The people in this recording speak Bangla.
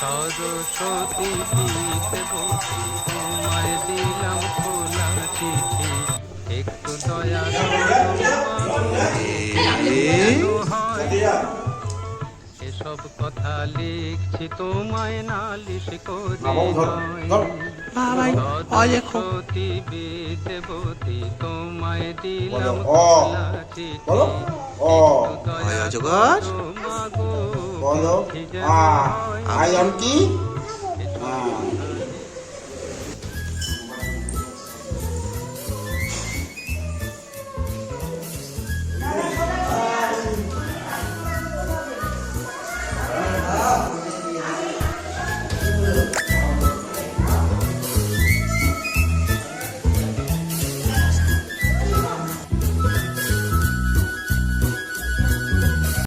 সরস্বতী বিদ্যবতী তোমায় দিলাম খোলা চিঠি একটু দয়া এসব কথা লিখছি তোমায় নালিশ করে সরস্বতী বিদ্যবতী তোমায় দিলাম খোলা চিঠি একটু দয়া মাগো बोलो। हाँ। आयन की